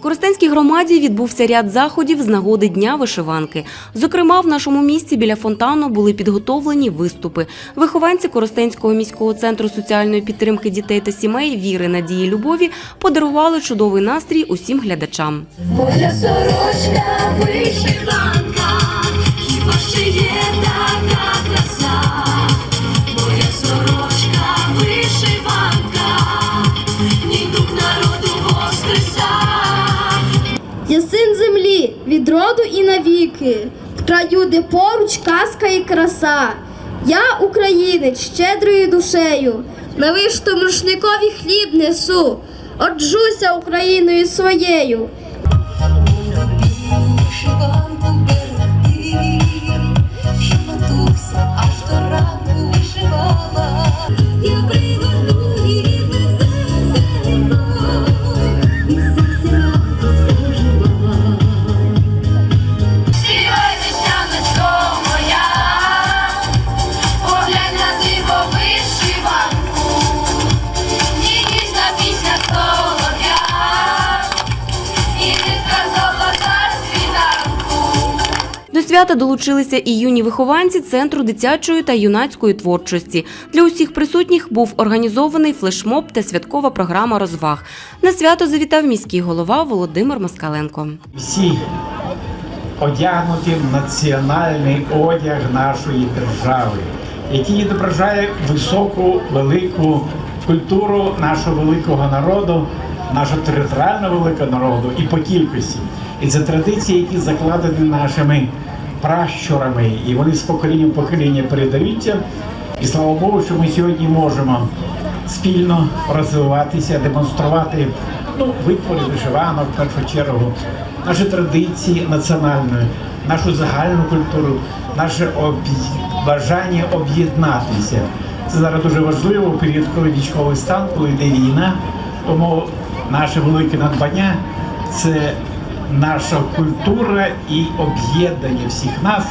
Коростенській громаді відбувся ряд заходів з нагоди Дня вишиванки. Зокрема, в нашому місті біля фонтану були підготовлені виступи. Вихованці Коростенського міського центру соціальної підтримки дітей та сімей віри, надії, любові подарували чудовий настрій усім глядачам. Моя сорочка Я син землі від роду і навіки, в краю, де поруч казка і краса. Я українець щедрою душею, на вишту рушникові хліб несу, оджуся Україною своєю. Свята долучилися і юні вихованці Центру дитячої та юнацької творчості. Для усіх присутніх був організований флешмоб та святкова програма розваг. На свято завітав міський голова Володимир Москаленко. всі одягнуті в національний одяг нашої держави, який відображає високу велику культуру нашого великого народу, нашого територіального великого народу і по кількості. І це традиції, які закладені нашими пращурами, і вони з покоління в покоління передаються. І слава Богу, що ми сьогодні можемо спільно розвиватися, демонструвати ну, витвори вишиванок в першу чергу, наші традиції національної, нашу загальну культуру, наше об'ї- бажання об'єднатися. Це зараз дуже важливо у період, коли військовий стан, коли йде війна. Тому наше велике надбання це наша культура і об'єднання всіх нас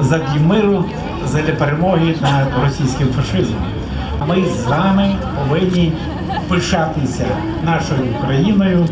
задля миру, задля перемоги над російським фашизмом. Ми з вами повинні пишатися нашою Україною,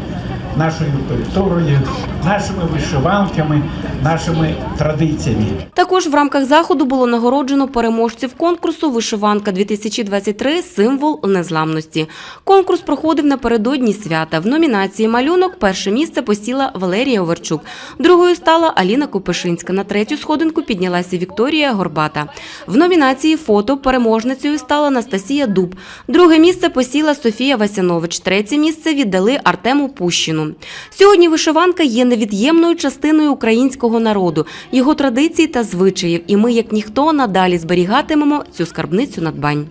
нашою культурою, нашими вишиванками, нашими традиціями. Також в рамках заходу було нагороджено переможців конкурсу Вишиванка 2023 Символ незламності. Конкурс проходив напередодні свята. В номінації Малюнок перше місце посіла Валерія Оверчук. Другою стала Аліна Копишинська. На третю сходинку піднялася Вікторія Горбата. В номінації Фото переможницею стала Настасія Дуб. Друге місце посіла Софія Васянович. Третє місце віддали Артему Пущину. Сьогодні вишиванка є невід'ємною частиною українського народу, його традицій та звичаїв. І ми, як ніхто, надалі зберігатимемо цю скарбницю надбань.